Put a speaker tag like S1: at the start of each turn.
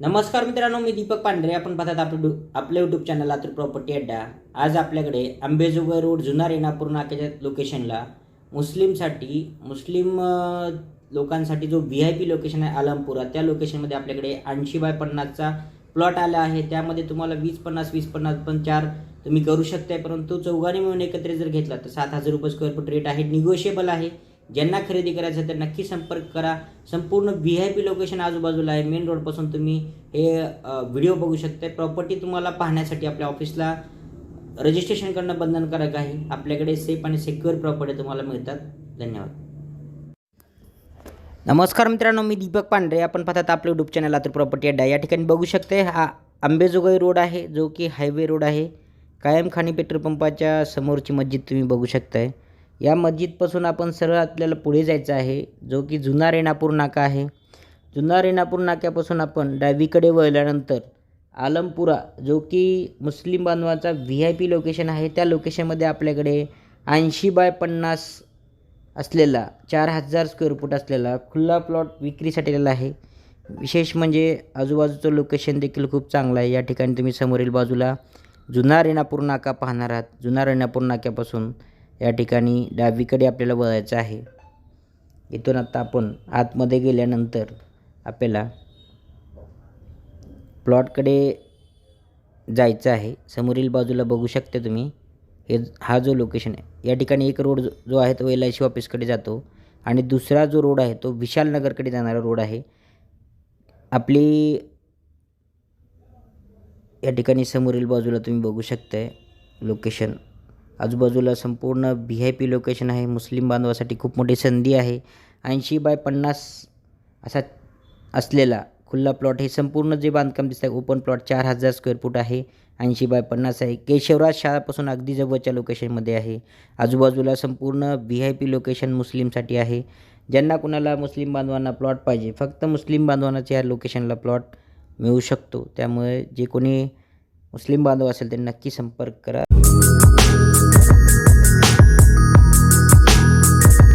S1: नमस्कार मित्रांनो मी दीपक पांढरे. आपण पाहतात आपलं डु आपलं यूट्यूब चॅनल लातूर प्रॉपर्टी अड्डा. आज आपल्याकडे आंबेजोगाई रोड जुना रेणापूर नाक्याच्या लोकेशनला मुस्लिमसाठी मुस्लिम लोकांसाठी जो व्ही आय पी लोकेशन आहे आलमपुरा त्या लोकेशनमध्ये आपल्याकडे ऐंशी बाय पन्नासचा प्लॉट आला आहे. त्यामध्ये तुम्हाला वीस पन्नास वीस पन्नास पण चार तुम्ही करू शकताय परंतु चौघाने मिळून एकत्रित जर घेतला तर सात हजार रुपये स्क्वेअर फूट रेट आहे. निगोशिएबल आहे. ज्यांना खरेदी करायचं आहे तर नक्की संपर्क करा. संपूर्ण व्ही आय पी लोकेशन आजूबाजूला आहे. मेन रोडपासून तुम्ही हे व्हिडिओ बघू शकता प्रॉपर्टी तुम्हाला पाहण्यासाठी आपल्या ऑफिसला रजिस्ट्रेशन करणं बंधनकारक आहे आपल्याकडे सेफ आणि सिक्युअर प्रॉपर्टी तुम्हाला मिळतात. धन्यवाद. नमस्कार मित्रांनो मी दीपक पांढरे. आपण पाहतात आपलं यूट्यूब चॅनल लातूर प्रॉपर्टी अड्डा या ठिकाणी बघू शकते हा आंबेजोगाई रोड आहे जो की हायवे रोड आहे. कायमखानी पेट्रोल पंपाच्या समोरची मस्जिद तुम्ही बघू शकताय. या मस्जिदपासून आपण सरळ आपल्याला पुढे जायचं आहे जो की जुना रेणापूर नाका आहे. जुना रेणापूर नाक्यापासून आपण डावीकडे वळल्यानंतर आलमपुरा जो की मुस्लिम बांधवाचा व्ही आय पी लोकेशन आहे त्या लोकेशनमध्ये आपल्याकडे ऐंशी बाय पन्नास असलेला चार हजार स्क्वेअर फूट असलेला खुल्ला प्लॉट विक्रीसाठी आलेला आहे. विशेष म्हणजे आजूबाजूचं लोकेशन देखील खूप चांगलं आहे. या ठिकाणी तुम्ही समोरील बाजूला जुना रेणापूर नाका पाहणार आहात. जुना रेणापूर नाक्यापासून या ठिकाणी डावीकडे आपल्याला वळायचं आहे. इथून आता आपण आतमध्ये गेल्यानंतर आपल्याला प्लॉटकडे जायचं आहे. समोरील बाजूला बघू शकता तुम्ही. हे हा जो लोकेशन आहे या ठिकाणी एक रोड जो आहे तो एल आय सी ऑफिसकडे जातो आणि दुसरा जो रोड आहे तो विशालनगरकडे जाणारा रोड आहे. आपली या ठिकाणी समोरील बाजूला तुम्ही बघू शकताय लोकेशन. आजूबाजूला संपूर्ण व्ही आय पी लोकेशन आहे. मुस्लिम बांधवासाठी खूप मोठी संधी आहे. ऐंशी बाय पन्नास असा असलेला खुल्ला प्लॉट हे संपूर्ण जे बांधकाम दिसतं आहे ओपन प्लॉट चार हजार स्क्वेअर फूट आहे. ऐंशी बाय पन्नास आहे. केशवराज शाळापासून अगदी जवळच्या लोकेशनमध्ये आहे. आजूबाजूला संपूर्ण व्ही आय पी लोकेशन मुस्लिमसाठी आहे. ज्यांना कुणाला मुस्लिम बांधवांना प्लॉट पाहिजे फक्त मुस्लिम बांधवांनाच या लोकेशनला प्लॉट मिळू शकतो. त्यामुळे जे कोणी मुस्लिम बांधव असेल ते नक्की संपर्क करा.